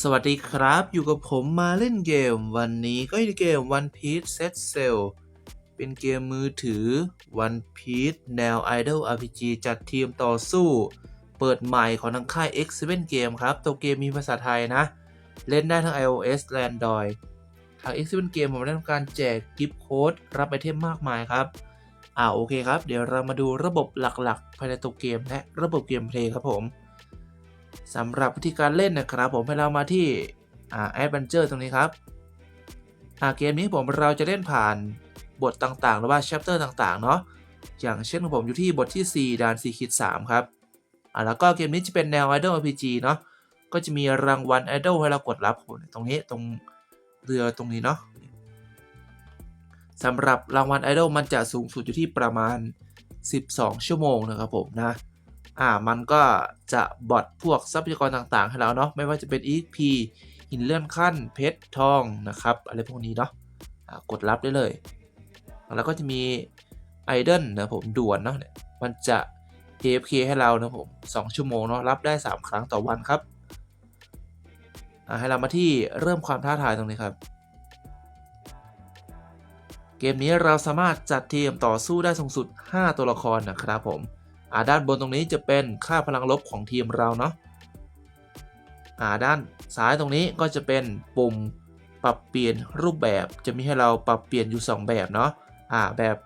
สวัสดีครับ อยู่กับผมมาเล่นเกม วันนี้ก็ยู่ในเกม One Piece Set Sail เป็นเกมมือถือ One Piece แนว Idol RPG จัดทีมต่อสู้ เปิดใหม่ของทางค่าย X7 Game ครับ ตัวเกมมีภาษาไทยนะ เล่นได้ทั้ง iOS และ Android ทาง X7 Game ผมได้ทำการแจกกิฟต์โค้ดรับไอเทมมากมายครับ อ่าโอเคครับ เดี๋ยวเรามาดูระบบหลักๆ ภายในตัวเกมและระบบเกมเพลย์ครับผม สำหรับวิธีการเล่นนะครับ ผมให้เรามาที่แอ่า Adventure ตรงนี้ครับเกมนี้ผมเราจะเล่นผ่านบทต่างๆ หรือว่า chapter ต่างๆ เนาะอย่างเช่นของผมอยู่ที่บทที่ 4ด่าน4ขีด3ครับอ่าแล้วก็เกมนี้จะเป็นแนว Idol RPG เนาะก็จะมีรางวัล Idol ให้เรากดรับผมตรงนี้ตรงเรือตรงนี้เนาะสำหรับรางวัลไอดอลมันจะสูงสุดอยู่ที่ประมาณ 12 ชั่วโมงนะครับผมนะ อ่ามันก็จะบอทพวกทรัพยากรต่างๆ ให้เราเนาะไม่ว่าจะเป็น EXP หินเลื่อนขั้นเพชรทองนะครับอะไรพวกนี้เนาะอ่ากดรับได้เลย แล้วก็จะมีไอดอลนะผมด่วนเนาะเนี่ยมันจะ AFK ให้เรานะผม2ชั่วโมงเนาะรับได้ 3 ครั้งต่อวันครับอ่าให้เรามาที่เริ่มความท้าทายตรงนี้ครับ เกมนี้เราสามารถจัดทีมต่อสู้ได้สูงสุด 5 ตัวละครนะครับผม อ่าด้านบนตรงนี้จะเป็นค่าพลังลบของทีมเราเนาะอ่าด้านซ้ายตรงนี้ก็จะเป็นปุ่มปรับเปลี่ยนรูปแบบจะมีให้เราปรับเปลี่ยนอยู่ 2 แบบเนาะอ่าแบบ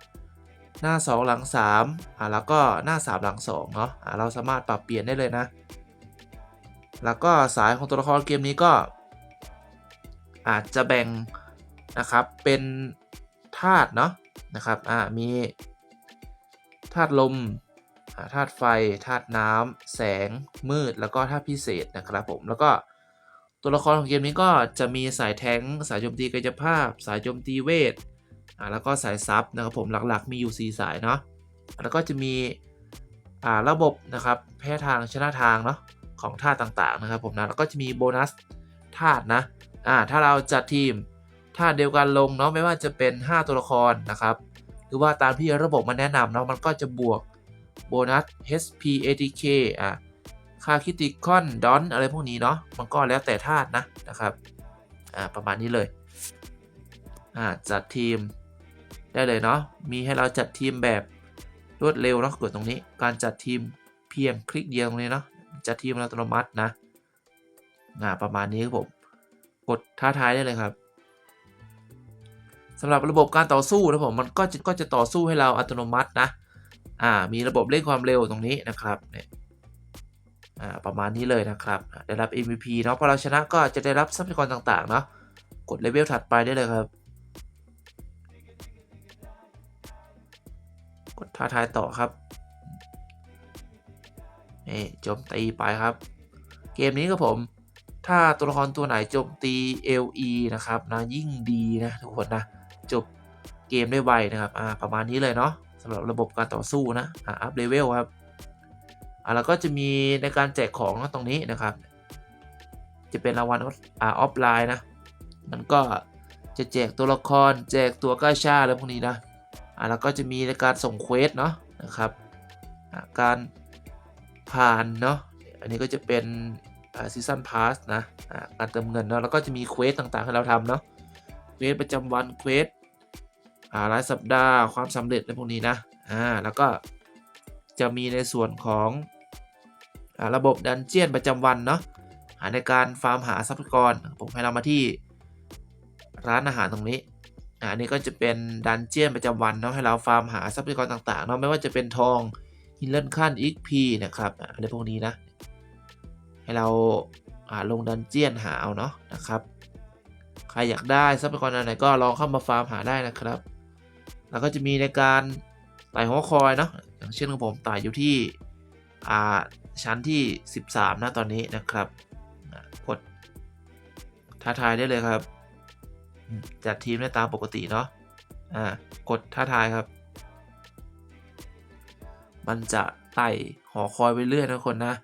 หน้า 2 หลัง3อ่าแล้วก็หน้า 3 หลัง2เนาะอ่าเราสามารถปรับเปลี่ยนได้เลยนะ แล้วก็สายของตัวละครเกมนี้ก็ อาจจะแบ่งนะครับเป็นธาตุเนาะนะครับอ่ามีธาตุลม ธาตุไฟธาตุน้ำแสงมืดแล้วก็ธาตุพิเศษนะครับผมแล้วก็ตัวละครของเกมนี้ก็จะมีสายแทงสายโจมตีกายภาพ สายโจมตีเวทอ่าแล้วก็สายซับนะครับผมหลักๆ มีอยู่ 4 สายเนาะแล้วก็จะมีอ่าระบบนะครับแพ้ทางชนะทางเนาะของธาตุต่างๆนะครับผมนะแล้วก็จะมีโบนัสธาตุนะอ่าถ้าเราจัดทีมธาตุเดียวกันลงเนาะไม่ว่าจะเป็น 5 ตัวละครนะครับหรือว่าตามที่ระบบมันแนะนำเนาะมันก็จะบวก โบนัส HP ATK อะค่าคิติคอนดอนอะไรพวกนี้เนาะมันก็แล้วแต่ธาตุนะนะครับอ่าประมาณนี้เลยอ่าจัดทีมได้เลยเนาะมีให้เราจัดทีมแบบรวดเร็วเนาะกดตรงนี้ การจัดทีมเพียงคลิกเดียวตรงนี้เนาะจัดทีมอัตโนมัตินะอ่าประมาณนี้ครับผมกดท้าทายได้เลยครับสำหรับระบบการต่อสู้นะผมมันก็จะก็จะต่อสู้ให้เราอัตโนมัตินะ อ่ามีระบบเร่งความเร็วตรงนี้นะครับเนี่ยอ่าประมาณนี้เลยนะครับ ได้รับ MVP เนาะพอเราชนะก็จะได้รับทรัพยากรต่างๆเนาะกดเลเวลถัดไปได้เลยครับ กดท้าทายต่อครับนี่โจมตีไปครับ เกมนี้ครับผม ถ้าตัวละครตัวไหนโจมตี LE นะครับนะยิ่งดีนะทุกคนนะจบเกมได้ไวนะครับอ่าประมาณนี้เลยเนาะำหรับระบบการต่อสู้นะอ่าอัพเลเวลครับอ่าแล้วก็จะมีในการแจกของตรงนี้นะครับ จะเป็นรางวัลอ่าออฟไลน์นะมันก็จะแจกตัวละคร แจกตัวก้าชาอะไรพวกนี้นะอ่าแล้วก็จะมีในการส่งเควสเนาะนะครับอ่าการผ่านเนาะอันนี้ก็จะเป็นซีซันพาสนะอ่าการเติมเงินเนาะแล้วก็จะมีเควสต่างๆให้เราทำเนาะเควสประจำวันเควส รายสัปดาห์ความสำเร็จในพวกนี้นะอ่าแล้วก็จะมีในส่วนของอ่าระบบดันเจียนประจำวันเนาะหาในการฟาร์มหาทรัพยากรผมให้เรามาที่ร้านอาหารตรงนี้อันนี้ก็จะเป็นดันเจียนประจำวันเนาะให้เราฟาร์มหาทรัพยากรต่างๆเนาะไม่ว่าจะเป็นทองฮิลเลนขั้น XP นะครับอะไรพวกนี้นะ ให้เราลงดันเจียนหาเอาเนาะนะครับ ใครอยากได้ทรัพยากรอันไหนก็ลองเข้ามาฟาร์มหาได้นะครับ แล้วก็จะมีในการไต่หอคอยเนาะอย่างเช่นของผมไต่อยู่ที่อ่าชั้นที่ 13 นะตอนนี้นะครับกดท้าทายได้เลยครับ จัดทีมได้ตามปกติเนาะอ่ากดท้าทายครับ มันจะไต่หอคอยไปเรื่อยนะคนนะ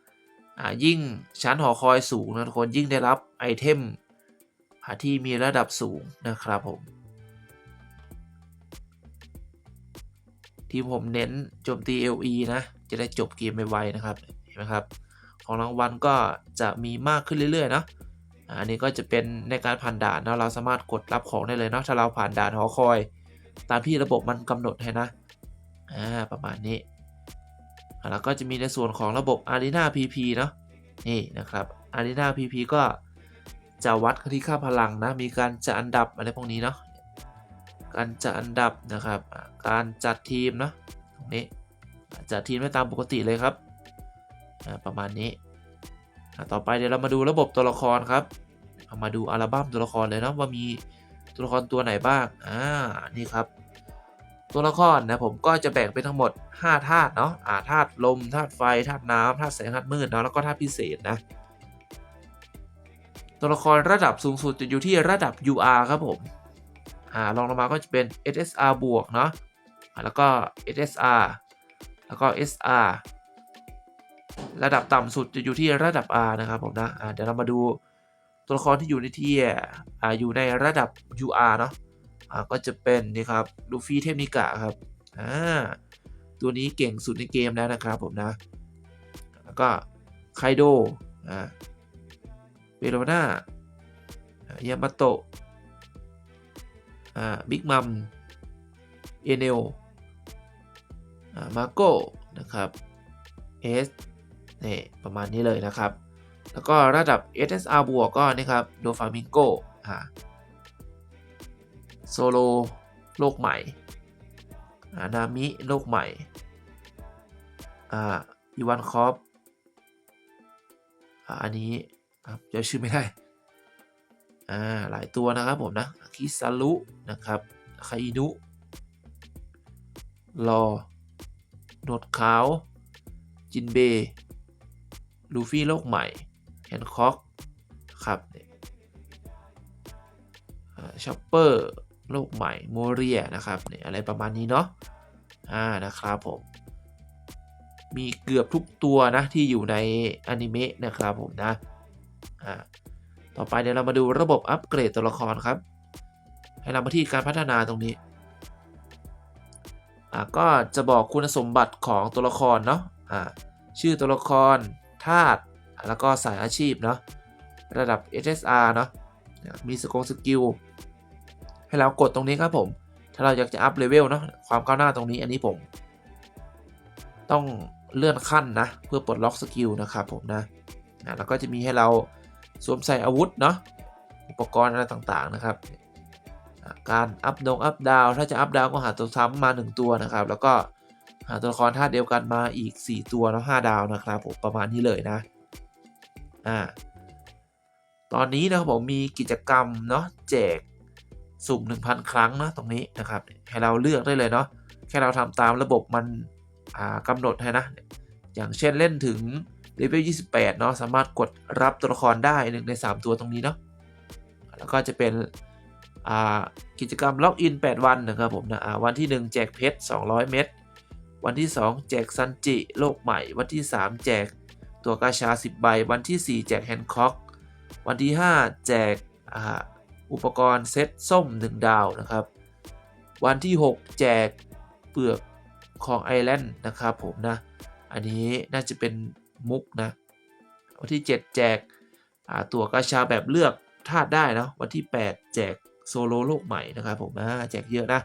อ่ายิ่งชั้นหอคอยสูงนะทุกคนยิ่งได้รับไอเทมอ่าที่มีระดับสูงนะครับผม ที่ผมเน้นโจมตี LE นะ จะได้จบเกมไวๆนะครับ เห็นไหมครับ ของรางวัลก็จะมีมากขึ้นเรื่อยๆเนาะอันนี้ก็จะเป็นในการผ่านด่านเนาะเราสามารถกดรับของได้เลยเนาะถ้าเราผ่านด่านหอคอย ตามที่ระบบมันกำหนดให้นะอ่าประมาณนี้แล้วก็จะมีในส่วนของระบบ Arena PP เนาะนี่นะครับ Arena PP ก็จะวัดที่ค่าพลังนะ มีการจัดอันดับอะไรพวกนี้เนาะ การจัดอันดับนะครับ การจัดทีมเนาะตรงนี้จัดทีมได้ตามปกติเลยครับ ประมาณนี้ ต่อไปเดี๋ยวเรามาดูระบบตัวละครครับเอามาดูอัลบั้มตัวละครเลยเนาะว่ามีตัวละครตัวไหนบ้าง อ่า นี่ครับ ตัวละครนะผมก็จะแบ่งเป็นทั้งหมด 5ธาตุเนาะ อ่าธาตุลมธาตุไฟธาตุน้ำธาตุแสงธาตุมืดเนาะแล้วก็ธาตุพิเศษนะ ตัวละครระดับสูงสุดจะอยู่ที่ระดับ UR ครับผม อ่ารองลงมาก็จะเป็น SSR บวกเนาะแล้วก็ SSR แล้วก็ SR ระดับต่ำสุดจะอยู่ที่ระดับ R นะครับผมนะเดี๋ยวเรามาดูตัวละครที่อยู่ในที่ออยู่ในระดับ UR เนาะก็จะเป็นนี่ครับลูฟี่เทพนิกะครับตัวนี้เก่งสุดในเกมแล้วนะครับผมนะ แล้วก็ไคโดเวโรนา ยามาโตะ อ่าบิ๊กมัมเอเนลอ่ามาโก้นะครับเอสนี่ประมาณนี้เลยนะครับ แล้วก็ระดับ SSR บวกก็นี่ครับโดฟามิงโกอ่าโซโลโลกใหม่อานามิโลกใหม่อ่าอีวานคอฟอันนี้ครับจะชื่อไม่ได้ อ่าหลายตัวนะครับผมนะคิซารุนะครับไคนุรอหนวดขาว จินเบ ลูฟี่โลกใหม่ แฮนค็อก ครับชอปเปอร์ โลกใหม่ โมเรีย นะครับเนี่ยอะไรประมาณนี้เนาะ อ่า นะครับผม มีเกือบทุกตัวนะที่อยู่ในอนิเมะนะครับผมนะ อ่า ต่อไปเดี๋ยวเรามาดูระบบอัปเกรดตัวละครครับ ให้เรามาที่การพัฒนาตรงนี้อ่าก็จะบอกคุณสมบัติของตัวละครเนาะอ่าชื่อตัวละครธาตุแล้วก็สายอาชีพเนาะระดับ SSR เนาะมีสกงสกิลให้เรากดตรงนี้ครับผม ถ้าเราอยากจะอัพเลเวลเนาะความก้าวหน้าตรงนี้อันนี้ผม ต้องเลื่อนขั้นนะ เพื่อปลดล็อกสกิลนะครับผมนะอ่าแล้วก็จะมีให้เรา สวมใส่อาวุธเนาะอุปกรณ์อะไรต่างๆนะครับ การอัพดงอัพดาวถ้าจะอัพดาวก็หาตัวซ้ำมา 1 ตัวนะครับ แล้วก็หาตัวละครธาตุเดียวกันมาอีก 4 ตัวแล้ว5ดาวนะครับผมประมาณนี้เลยนะอ่าตอนนี้นะครับผมมีกิจกรรมเนาะแจกสุ่ม 1,000 ครั้งนะตรงนี้นะครับให้เราเลือกได้เลยเนาะแค่เราทำตามระบบมันอ่ากำหนดให้นะ อย่างเช่นเล่นถึง เลเวล28 เนาะสามารถกดรับตัวละครได้หนึ่งใน 3 ตัวตรงนี้เนาะแล้วก็จะเป็นกิจกรรมล็อกอิน 8 วันนะครับผมนะวันที่ 1 แจกเพชร 200 เม็ดวันที่ 2 แจกซันจิโลกใหม่ วันที่ 3 แจกตัวกาชา 10 ใบ วันที่ 4 แจกแฮนค็อก วันที่ 5 แจกอ,อุปกรณ์เซตส้ม 1 ดาวนะครับ วันที่ 6 แจกเปลือกของไอแลนด์นะครับผมนะ อันนี้น่าจะเป็น มุกนะ วันที่ 7 แจกตัวกาชาแบบเลือกธาตุได้นะวันที่ 8 แจกโซโลโลกใหม่นะครับผมนะแจกเยอะนะ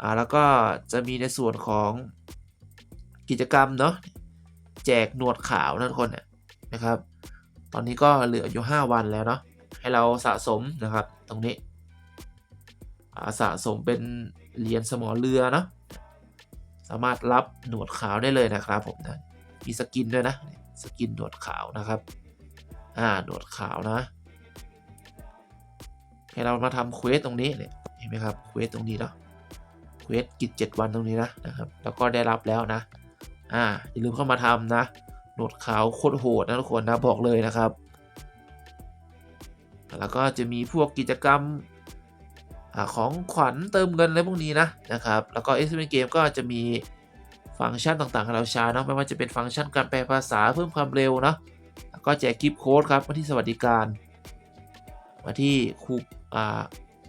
อ่าแล้วก็จะมีในส่วนของกิจกรรมเนาะแจกหนวดขาวนะทุกคนนะครับ ตอนนี้ก็เหลืออยู่ 5 วันแล้วเนาะให้เราสะสมนะครับตรงนี้สะสมเป็นเหรียญสมอเรือเนาะสามารถรับหนวดขาวได้เลยนะครับผมนะ มีสกินด้วยนะ สกินหนวดขาวนะครับ อ่าหนวดขาวนะ ให้เรามาทำเควสตรงนี้เนี่ยเห็นไหมครับเควสตรงนี้เนาะเควสกิจเจ็ดวันตรงนี้นะนะครับ แล้วก็ได้รับแล้วนะ อ่าอย่าลืมเข้ามาทำนะหนวดขาวโคตรโหดนะทุกคนนะบอกเลยนะครับ แล้วก็จะมีพวกกิจกรรมอาของขวัญเติมเงินอะไรพวกนี้นะนะครับ แล้วก็ x p เกมก็จะมี ฟังก์ชันต่างๆให้เราใช้เนาะไม่ว่าจะเป็นฟังก์ชันการแปลภาษาเพิ่มความเร็วเนาะแล้วก็แจกกิฟต์โค้ดครับมาที่สวัสดิการ มาที่คูอ่า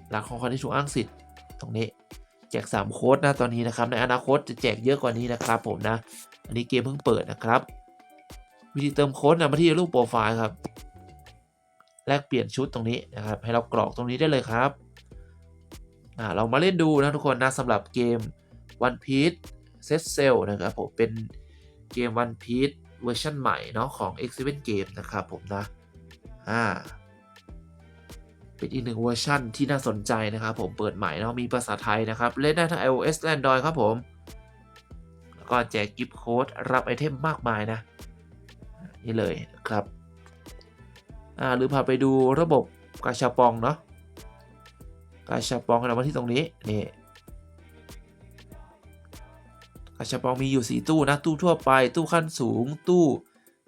หลักของคนที่ถูกอ้างสิทธิ์ตรงนี้แจก 3 โค้ดนะตอนนี้นะครับในอนาคตจะแจกเยอะกว่านี้นะครับผมนะ อันนี้เกมเพิ่งเปิดนะครับ วิธีเติมโค้ดนะมาที่รูปโปรไฟล์ครับแลกเปลี่ยนชุดตรงนี้นะครับ ให้เรากรอกตรงนี้ได้เลยครับเรามาเล่นดูนะทุกคนนะสำหรับเกม One Piece Set Sail นะครับผมเป็นเกม One Piece เวอร์ชันใหม่เนาะของ X7 Game นะครับผมนะ อ่า เป็นอีกหนึ่งเวอร์ชันที่น่าสนใจนะครับผมเปิดใหม่เนาะมีภาษาไทยนะครับ เล่นได้ทั้ง iOS และ Android ครับผม แล้วก็แจกกิฟต์โค้ดรับไอเทมมากมายนะ นี่เลยนะครับ อ่า หรือพาไปดูระบบกาชาปองเนาะกาชาปองเรามาที่ตรงนี้นี่ กาชาปองมีอยู่ 4 ตู้นะ ตู้ทั่วไปตู้ขั้นสูง ตู้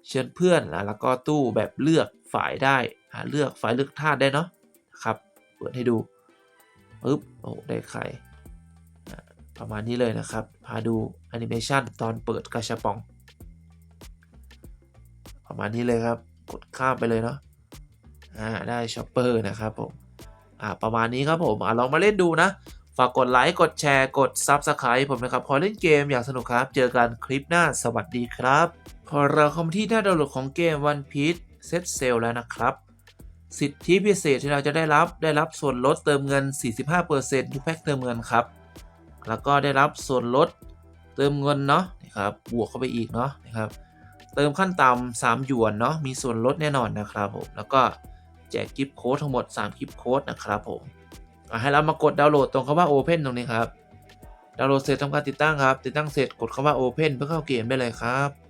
เชิญเพื่อนนะแล้วก็ตู้แบบเลือกฝ่ายได้อ่าเลือกฝ่ายเลือกท่าสได้เนาะนะครับเปิดให้ดูปึ๊บโอ้ได้ใครอ่ประมาณนี้เลยนะครับ พาดูแอนิเมชันตอนเปิดกาชาปอง ประมาณนี้เลยครับ กดข้ามไปเลยเนาะอ่าได้ช็อปเปอร์นะครับผมอ่าประมาณนี้ครับผมอ่าลองมาเล่นดูนะ ฝากกดไลค์ กดแชร์ กด Subscribe ผมนะครับ พอเล่นเกมอย่างสนุกครับ เจอกันคลิปหน้าสวัสดีครับ พอเราเข้ามที่หน้าดาวน์โหลดของเกม One Piece Set Sail แล้วนะครับ สิทธิพิเศษที่เราจะได้รับได้รับส่วนลดเติมเงิน 45%ทุกแพ็คเติมเงินครับ แล้วก็ได้รับส่วนลดเติมเงินเนาะนะครับ บวกเข้าไปอีกเนาะนะครับ เติมขั้นต่ำ3หยวนเนาะ มีส่วนลดแน่นอนนะครับผม แล้วก็แจกกิฟต์โค้ดทั้งหมด 3 กิฟต์โค้ดนะครับผม ให้เรามากดดาวน์โหลดตรงคำว่า Open ตรงนี้ครับดาวน์โหลดเสร็จทำการติดตั้งครับ ติดตั้งเสร็จกดคำว่า Open เพื่อเข้าเกมได้เลยครับ